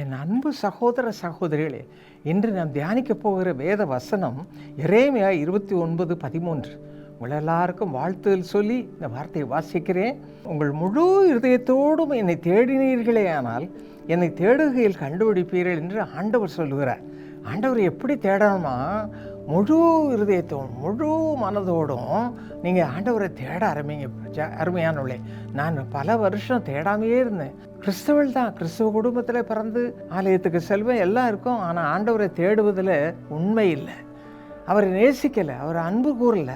என் அன்பு சகோதர சகோதரிகளே இன்று நாம் தியானிக்க போகிற வேத வசனம் இறைமையா இருபத்தி ஒன்பது பதிமூன்று. உங்கள் எல்லாருக்கும் வாழ்த்துதல் சொல்லி இந்த வார்த்தையை வாசிக்கிறேன். உங்கள் முழு இருதயத்தோடும் என்னை தேடினீர்களே ஆனால் என்னை தேடுகையில் கண்டுபிடிப்பீர்கள் என்று ஆண்டவர் சொல்லுகிறார். ஆண்டவர் எப்படி தேடணுமா? முழு இருதயத்தோடும் முழு மனதோடும் நீங்கள் ஆண்டவரை தேட ஆரம்பிங்க அருமையான உள்ளே. நான் பல வருஷம் தேடாமையே இருந்தேன். கிறிஸ்தவள் தான். கிறிஸ்தவ குடும்பத்தில் பிறந்து ஆலயத்துக்கு செல்வேன். எல்லாம் இருக்கும். ஆனால் ஆண்டவரை தேடுவதில் உண்மை இல்லை. அவரை நேசிக்கலை. அவர் அன்பு கூறலை.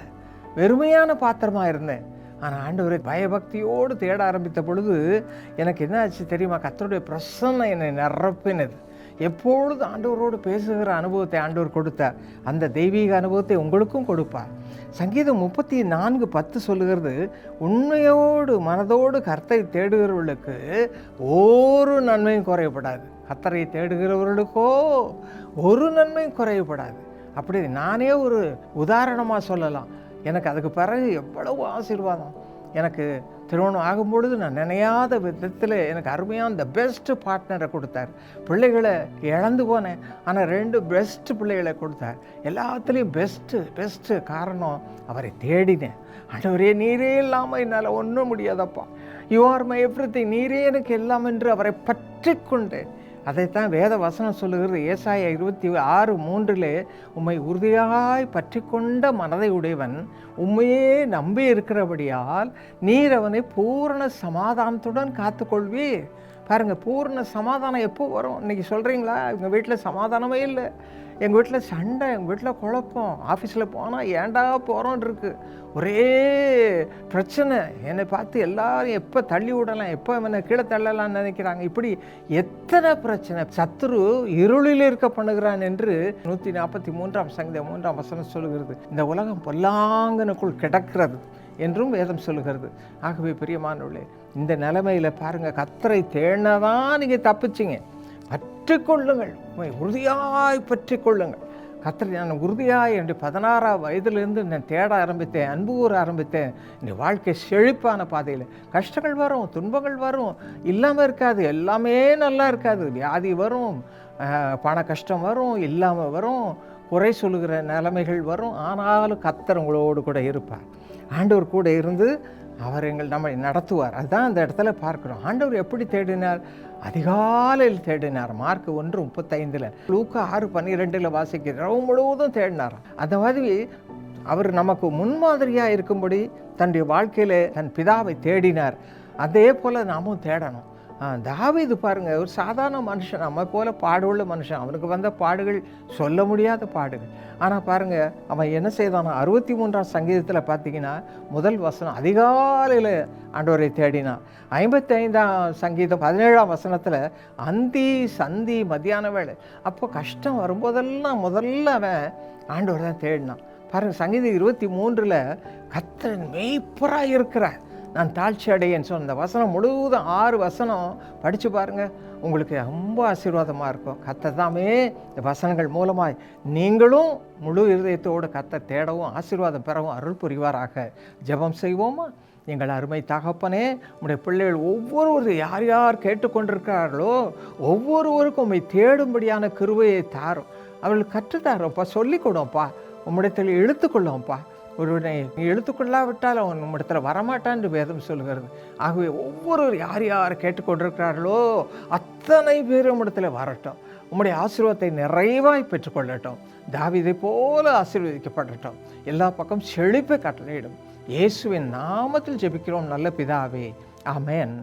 வெறுமையான பாத்திரமாக இருந்தேன். ஆனால் ஆண்டவரை பயபக்தியோடு தேட ஆரம்பித்த பொழுது எனக்கு என்ன ஆச்சு தெரியுமா? கத்தருடைய பிரசன்னம் என்னை நிரப்பினது. எப்பொழுது ஆண்டவரோடு பேசுகிற அனுபவத்தை ஆண்டவர் கொடுத்தார் அந்த தெய்வீக அனுபவத்தை உங்களுக்கும் கொடுப்பார். சங்கீதம் முப்பத்தி நான்கு பத்து சொல்லுகிறது உண்மையோடு மனதோடு கர்த்தை தேடுகிறவர்களுக்கு ஒரு நன்மையும் குறையப்படாது. கர்த்தரை தேடுகிறவர்களுக்கோ ஒரு நன்மையும் குறையப்படாது. அப்படி நானே ஒரு உதாரணமாக சொல்லலாம். எனக்கு அதுக்கு பிறகு எவ்வளவு ஆசீர்வாதம். எனக்கு திருமணம் ஆகும்பொழுது நான் நினையாத விதத்தில் எனக்கு அருமையான இந்த பெஸ்ட்டு பார்ட்னரை கொடுத்தார். பிள்ளைகளை இழந்து போனேன். ஆனால் ரெண்டு பெஸ்ட்டு பிள்ளைகளை கொடுத்தார். எல்லாத்துலேயும் பெஸ்ட்டு பெஸ்ட்டு காரணம் அவரை தேடினேன். ஆண்டவரே நீரே இல்லாமல் என்னால் ஒன்றும் முடியாதப்பா. யூ ஆர் மை எவ்ரி நீரே எனக்கு எல்லாம் என்று அவரை பற்றி கொண்டேன். அதைத்தான் வேத வசனம் சொல்லுகிறது. ஏசாய இருபத்தி ஆறு மூன்றிலே உம்மை உறுதியாய் பற்றி கொண்ட மனதை உடையவன் உண்மையே நம்பி இருக்கிறபடியால் நீர் அவனை பூரண சமாதானத்துடன் காத்துக்கொள்வீர். பாருங்கள் பூரண சமாதானம் எப்போ வரும்? இன்றைக்கி சொல்கிறீங்களா எங்கள் வீட்டில் சமாதானமே இல்லை. எங்கள் வீட்டில் சண்டை எங்கள் வீட்டில் குழப்பம். ஆஃபீஸில் போனால் ஏன்டா போகிறோன் இருக்குது ஒரே பிரச்சனை. என்னை பார்த்து எல்லாரும் எப்போ தள்ளி விடலாம் எப்போ இவனை கீழே தள்ளலாம்னு நினைக்கிறாங்க. இப்படி எத்தனை பிரச்சனை. சத்துரு இருளில் இருக்க பண்ணுகிறான் என்று நூற்றி நாற்பத்தி மூன்றாம் சங்கீதம் மூன்றாம் வசனம் சொல்லுகிறது. இந்த உலகம் பொல்லாங்கனுக்குள் கிடக்கிறது. என்றும் வேதம் சொல்லுகிறது. ஆகவே பிரியமானவர்களே இந்த நிலைமையில் பாருங்கள் கத்தரை தேடினதான் நீங்கள் தப்பிச்சிங்க. பற்றிக்கொள்ளுங்கள் உண்மை உறுதியாய் பற்றிக்கொள்ளுங்கள் கத்தரை நான் உறுதியாய் என்று பதினாறாம் வயதிலிருந்து நான் தேட ஆரம்பித்தேன் அன்பு கூற ஆரம்பித்தேன். என் வாழ்க்கை செழிப்பான பாதையில். கஷ்டங்கள் வரும் துன்பங்கள் வரும் இல்லாமல் இருக்காது எல்லாமே நல்லா இருக்காது. வியாதி வரும் பண கஷ்டம் வரும் இல்லாமல் வரும் குறை சொல்லுகிற நிலைமைகள் வரும். ஆனாலும் கத்தர் உங்களோடு கூட இருப்பார். ஆண்டவர் கூட இருந்து அவர் எங்கள் நம்மை நடத்துவார். அதுதான் அந்த இடத்துல பார்க்குறோம். ஆண்டவர் எப்படி தேடினார்? அதிகாலையில் தேடினார். மார்க் ஒன்று முப்பத்தைந்தில். லூக்கா ஆறு பன்னிரெண்டில் வாசிக்கிறார் முழுவதும் தேடினார். அந்த மாதிரி அவர் நமக்கு முன்மாதிரியாக இருக்கும்படி தன்னுடைய வாழ்க்கையில் தன் பிதாவை தேடினார். அதே போல் நாமும் தேடணும். தாவீது பாருங்க ஒரு சாதாரண மனுஷன் நம்ம போல பாடுள்ள மனுஷன் அவனுக்கு வந்த பாடுகள் சொல்ல முடியாத பாடுகள். ஆனால் பாருங்க அவன் என்ன செய்தானா? அறுபத்தி மூன்றாம் சங்கீதத்தில் பார்த்தீங்கன்னா முதல் வசனம் அதிகாலையில் ஆண்டவரை தேடினான். ஐம்பத்தி ஐந்தாம் சங்கீதம் பதினேழாம் வசனத்தில் அந்தி சந்தி மத்தியான வேலை. அப்போ கஷ்டம் வரும்போதெல்லாம் முதல்ல அவன் ஆண்டவர் தான் தேடினான். பாருங்க சங்கீதம் இருபத்தி மூன்றில் கத்தன் மெய்ப்பராக இருக்கிறார் நான் தாழ்ச்சி அடையேன்னு சொன்ன அந்த வசனம் முழுவதும் ஆறு வசனம் படித்து பாருங்கள் உங்களுக்கு ரொம்ப ஆசீர்வாதமாக இருக்கும். கத்ததாமே இந்த வசனங்கள் மூலமாய் நீங்களும் முழு இருதயத்தோடு கத்தை தேடவும் ஆசீர்வாதம் பெறவும் அருள் புரிவாராக. ஜெபம் செய்வோமா? எங்கள் அருமை தகப்பனே உடைய பிள்ளைகள் ஒவ்வொருவர் யார் யார் கேட்டுக்கொண்டிருக்கிறார்களோ ஒவ்வொருவருக்கும் உண்மை தேடும்படியான கிருவையை தாரும். அவர்கள் கற்றுத்தாரோப்பா சொல்லிக் கொடுப்பா உம்மிடத்தில் இழுத்துக்கொள்ளோம்ப்பா ஒருவனை நீ எழுத்துக்கொள்ளாவிட்டால் அவன் உம்மிடத்தில் வரமாட்டான் என்று வேதம் சொல்கிறது ஆகவே ஒவ்வொருவர் யார் யார் கேட்டுக்கொண்டிருக்கிறார்களோ அத்தனை பேர் உம்மிடத்தில் வரட்டும். உம்முடைய ஆசீர்வாதத்தை நிறைவாய் பெற்றுக்கொள்ளட்டும். தாவிதை போல ஆசீர்வதிக்கப்படட்டும். எல்லா பக்கம் செழிப்பை கட்டளையிடும் இயேசுவின் நாமத்தில் ஜெபிக்கிறோம். நல்ல பிதாவே. ஆமேன்.